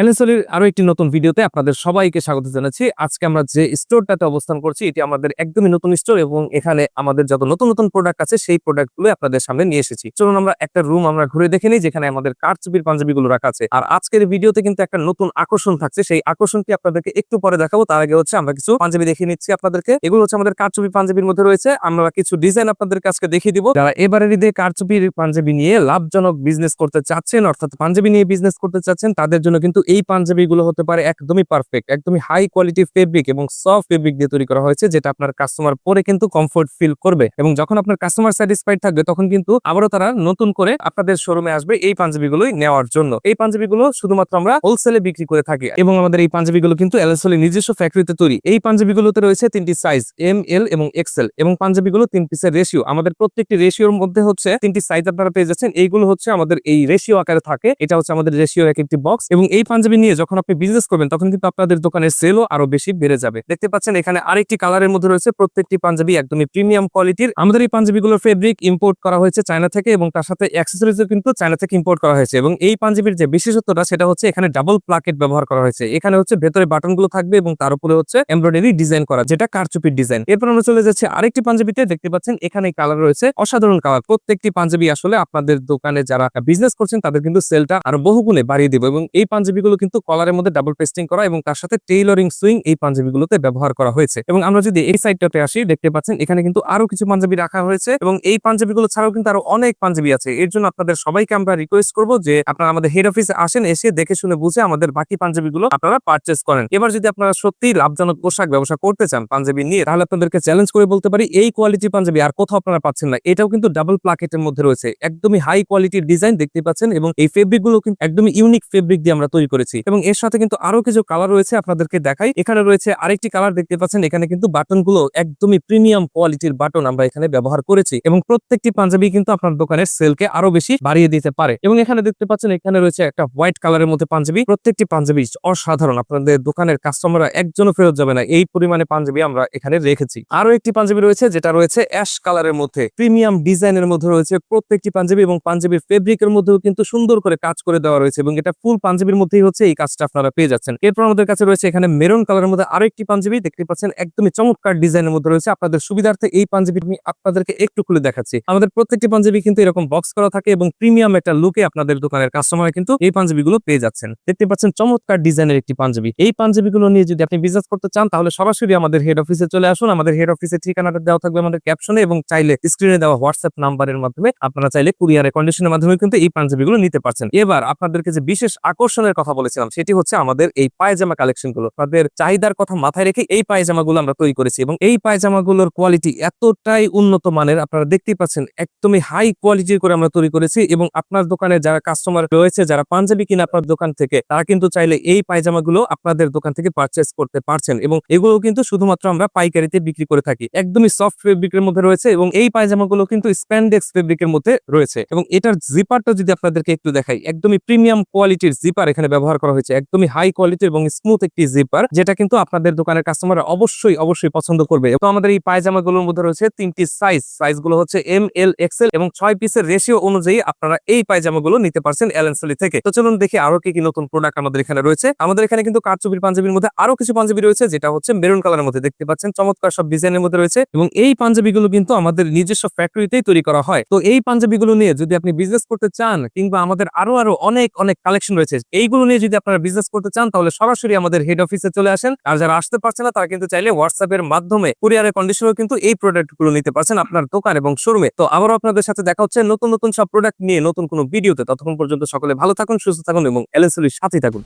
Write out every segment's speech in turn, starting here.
এনএসএলির আরও একটি নতুন ভিডিওতে আপনাদের সবাইকে স্বাগত জানাচ্ছি। আজকে আমরা যে স্টোরটাতে অবস্থান করছি, এটি আমাদের একদমই নতুন স্টোর এবং এখানে আমাদের যত নতুন নতুন প্রোডাক্ট আছে, সেই প্রোডাক্টগুলো আপনাদের সামনে নিয়ে এসেছি। চলুন আমরা একটা রুম আমরা ঘুরে দেখে নিই, যেখানে আমাদের কারচুপির পাঞ্জাবিগুলো রাখা আছে। আর আজকের ভিডিওতে কিন্তু একটা নতুন আকর্ষণ থাকছে, সেই আকর্ষণটি আপনাদেরকে একটু পরে দেখাবো। তার আগে হচ্ছে আমরা কিছু পাঞ্জাবি দেখিয়ে নিচ্ছি আপনাদেরকে। এগুলো হচ্ছে আমাদের কারচুপি পাঞ্জাবির মধ্যে রয়েছে। আমরা কিছু ডিজাইন আপনাদেরকে আজকে দেখিয়ে দিব। যারা এবারের ঈদে কারচুপির পাঞ্জাবি নিয়ে লাভজনক বিজনেস করতে চাচ্ছেন, অর্থাৎ পাঞ্জাবি নিয়ে বিজনেস করতে চাচ্ছেন, তাদের জন্য কিন্তু এই পাঞ্জাবিগুলো হতে পারে একদমই পারফেক্ট একদমই হাই কোয়ালিটি ফেব্রিক এবং সফট ফেব্রিক দিয়ে তৈরি করা হয়েছে, যেটা আপনার কাস্টমার পরে কিন্তু কমফোর্ট ফিল করবে এবং যখন আপনার কাস্টমার স্যাটিসফাইড থাকবে, তখন কিন্তু আবারও তারা নতুন করে আপনাদের শোরুমে আসবে এই পাঞ্জাবিগুলোই নেওয়ার জন্য। এই পাঞ্জাবিগুলো শুধুমাত্র আমরা হোলসেলে বিক্রি করে থাকি এবং আমাদের এই পাঞ্জাবিগুলো কিন্তু এলএসএল নিজস্ব ফ্যাক্টরিতে তৈরি। এই পাঞ্জাবিগুলোতে রয়েছে তিনটি সাইজ এম এল এবং এক্সেল এবং পাঞ্জাবিগুলো তিন পিসের রেশিও আমাদের প্রত্যেকটি রেশিওর মধ্যে হচ্ছে তিনটি সাইজ আপনারা পেয়ে যাচ্ছেন। এইগুলো হচ্ছে আমাদের এই রেশিও আকারে থাকে। এটা হচ্ছে আমাদের রেশিও এক একটি বক্স এবং এই পাঞ্জাবি নিয়ে যখন আপনি বিজনেস করবেন, তখন কিন্তু আপনাদের দোকানের সেলও আরও বেশি বেড়ে যাবে। দেখতে পাচ্ছেন এখানে আরেকটি কালারের মধ্যে রয়েছে প্রত্যেকটি পাঞ্জাবি একদমই প্রিমিয়াম কোয়ালিটির আমাদের এই পাঞ্জাবিগুলোর ফেব্রিক ইম্পোর্ট করা হয়েছে চায়না থেকে এবং তার সাথে অ্যাক্সেসরিজও কিন্তু চায়না থেকে ইম্পোর্ট করা হয়েছে এবং এই পাঞ্জাবির যে বিশেষত্বটা, সেটা হচ্ছে এখানে ডাবল প্লাকেট ব্যবহার করা হয়েছে। এখানে হচ্ছে ভেতরে বাটনগুলো থাকবে এবং তার উপরে হচ্ছে এমব্রয়ডারি ডিজাইন করা, যেটা কারচুপির ডিজাইন এরপর আমরা চলে যাচ্ছি আরেকটি পাঞ্জাবিতে, দেখতে পাচ্ছেন এখানে কালার রয়েছে অসাধারণ কালার প্রত্যেকটি পাঞ্জাবি আসলে আপনাদের দোকানে যারা বিজনেস করছেন, তাদের কিন্তু সেলটা আরও বহুগুণে বাড়িয়ে দিবে এবং এই পাঞ্জাবিগুলো কিন্তু কলারের মধ্যে ডাবল পেস্টিং করা এবং তার সাথে টেইলরিং সুইং এই পাঞ্জাবিগুলোতে ব্যবহার করা হয়েছে। এবং আমরা যদি এই সাইডটাতে আসি, দেখতে পাচ্ছেন এখানে কিন্তু আরও কিছু পাঞ্জাবি রাখা হয়েছে এবং এই পাঞ্জাবিগুলো ছাড়াও কিন্তু আরও অনেক পাঞ্জাবি আছে। এর জন্য আপনাদের সবাইকে আমরা রিকোয়েস্ট করব যে আপনারা আমাদের হেড অফিসে আসেন, এসে দেখে শুনে বুঝে আমাদের বাকি পাঞ্জাবিগুলো আপনারা পারচেস করেন। এবার যদি আপনারা সত্যি লাভজনক পোশাক ব্যবসা করতে চান পাঞ্জাবি নিয়ে, তাহলে আপনাদেরকে চ্যালেঞ্জ করে বলতে পারি, এই কোয়ালিটি পাঞ্জাবি আর কোথাও আপনারা পাচ্ছেন না। এটাও কিন্তু ডাবল প্লাকেটের মধ্যে রয়েছে। একদমই হাই কোয়ালিটির ডিজাইন দেখতে পাচ্ছেন এবং এই ফেব্রিকগুলো কিন্তু একদমই ইউনিক ফেব্রিক দিয়ে আমরা তৈরি করেছি। এবং এর সাথে কিন্তু আরও কিছু কালার রয়েছে আপনাদেরকে দেখাই। এখানে রয়েছে আরেকটি কালার দেখতে পাচ্ছেন। এখানে কিন্তু বাটনগুলো একদমই প্রিমিয়াম কোয়ালিটির বাটন আমরা এখানে ব্যবহার করেছি। এবং প্রত্যেকটি পাঞ্জাবি কিন্তু আপনার দোকানের সেলকে আরও বেশি বাড়িয়ে দিতে পারে। এবং এখানে দেখতে পাচ্ছেন, এখানে রয়েছে একটা হোয়াইট কালারের মধ্যে পাঞ্জাবি। প্রত্যেকটি পাঞ্জাবি অসাধারণ। আপনাদের দোকানের কাস্টমাররা একজনও ফেরত যাবে না। এই পরিমাণে পাঞ্জাবি আমরা এখানে রেখেছি। আরও একটি পাঞ্জাবি রয়েছে, যেটা রয়েছে অ্যাশ কালারের মধ্যে। প্রিমিয়াম ডিজাইনের মধ্যে রয়েছে প্রত্যেকটি পাঞ্জাবি এবং পাঞ্জাবির ফেব্রিকের মধ্যেও কিন্তু সুন্দর করে কাজ করে দেওয়া রয়েছে। এবং এটা ফুল পাঞ্জাবির হচ্ছে এই কাজটা আপনারা পেয়ে যাচ্ছেন। এরপর আমাদের কাছে রয়েছে এখানে মেরুন কালারের মধ্যে আরও একটি পাঞ্জাবি। দেখতে পাচ্ছেন, একদমই চমৎকার ডিজাইনের মধ্যে রয়েছে। আপনাদের সুবিধার্থে এই পাঞ্জাবি আমি আপনাদেরকে একটু খুলে দেখাচ্ছি। আমাদের প্রত্যেকটি পাঞ্জাবি কিন্তু এরকম বক্স করা থাকে এবং প্রিমিয়াম একটা লুকে আপনাদের দোকানের কাস্টমার কিন্তু এই পাঞ্জাবিগুলো পেয়ে যাচ্ছেন। দেখতে পাচ্ছেন, চমৎকার ডিজাইনের একটি পাঞ্জাবি। এই পাঞ্জাবিগুলো নিয়ে যদি আপনি বিজনেস করতে চান, তাহলে সরাসরি আমাদের হেড অফিসে চলে আসুন। আমাদের হেড অফিসের ঠিকানাটা দেওয়া থাকবে আমাদের ক্যাপশনে এবং চাইলে স্ক্রিনে দেওয়া হোয়াটসঅ্যাপ নাম্বারের মাধ্যমে আপনারা চাইলে কুরিয়ারে কন্ডিশনের মাধ্যমে কিন্তু এই পাঞ্জাবিগুলো নিতে পারছেন। এবার আপনাদেরকে যে বিশেষ আকর্ষণের কথা বলেছিলাম, সেটি হচ্ছে আমাদের এই পায়জামা কালেকশনগুলো। আপনাদের চাহিদার কথা মাথায় রেখে এই পায়জামাগুলো আমরা তৈরি করেছি এবং এই পায়জামাগুলোর কোয়ালিটি এতটাই উন্নত মানের, আপনারা দেখতেই পাচ্ছেন, একদমই হাই কোয়ালিটির করে আমরা তৈরি করেছি এবং আপনার দোকানে যারা কাস্টমার রয়েছে, যারা পাঞ্জাবি কিনে আপনার দোকান থেকে, তারা কিন্তু চাইলে এই পায়জামাগুলো আপনাদের দোকান থেকে পারচেস করতে পারছেন এবং এগুলো কিন্তু শুধুমাত্র আমরা পাইকারিতে বিক্রি করে থাকি। একদমই সফট ফেব্রিকের মধ্যে রয়েছে এবং এই পায়জামাগুলো কিন্তু স্প্যান্ডেক্স ফেব্রিকের মধ্যে রয়েছে এবং এটার জিপারটা যদি আপনাদেরকে একটু দেখাই, একদমই প্রিমিয়াম কোয়ালিটির জিপার এখানে ব্যবহার করা হয়েছে। একদমই হাই কোয়ালিটি এবং স্মুথ একটি জিপার যেটা কিন্তু আপনাদের দোকানের কাস্টমাররা অবশ্যই অবশ্যই পছন্দ করবে। এবং আমাদের এই পায়জামাগুলোর মধ্যে রয়েছে তিনটি সাইজ সাইজগুলো হচ্ছে এম এল এক্সেল এবং ছয় পিসের রেশিও অনুযায়ী আপনারা এই পায়জামাগুলো নিতে পারছেন এলএনসলি থেকে। তো চলুন দেখি আরও কি কি নতুন প্রোডাক্ট আমাদের এখানে রয়েছে। আমাদের এখানে কিন্তু কারচুপির পাঞ্জাবির মধ্যে আরও কিছু পাঞ্জাবি রয়েছে, যেটা হচ্ছে মেরুন কালারের মধ্যে দেখতে পাচ্ছেন। চমৎকার সব ডিজাইনের মধ্যে রয়েছে এবং এই পাঞ্জাবিগুলো কিন্তু আমাদের নিজস্ব ফ্যাক্টরিতেই তৈরি করা হয়। তো এই পাঞ্জাবিগুলো নিয়ে যদি আপনি বিজনেস করতে চান কিংবা আমাদের আরও আরও অনেক অনেক কালেকশন রয়েছে, এইগুলো নিয়ে যদি আপনারা বিজনেস করতে চান তাহলে সরাসরি আমাদের হেড অফিসে চলে আসেন আর যারা আসতে পারছে না তারা কিন্তু চাইলে হোয়াটসঅ্যাপের মাধ্যমে কুরিয়ারের কন্ডিশনেও কিন্তু এই প্রোডাক্টগুলো নিতে পারছেন আপনার দোকান এবং শোরুমে তো আবারও আপনাদের সাথে দেখা হচ্ছে নতুন নতুন সব প্রোডাক্ট নিয়ে নতুন কোনো ভিডিওতে ততক্ষণ পর্যন্ত সকলে ভালো থাকুন সুস্থ থাকুন এবং এলএসএলির সাথেই থাকুন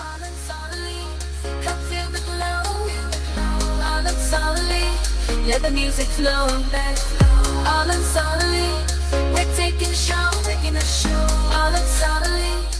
All. All let the music flow. All in solidly, we're taking a show, taking a show. All in solidly.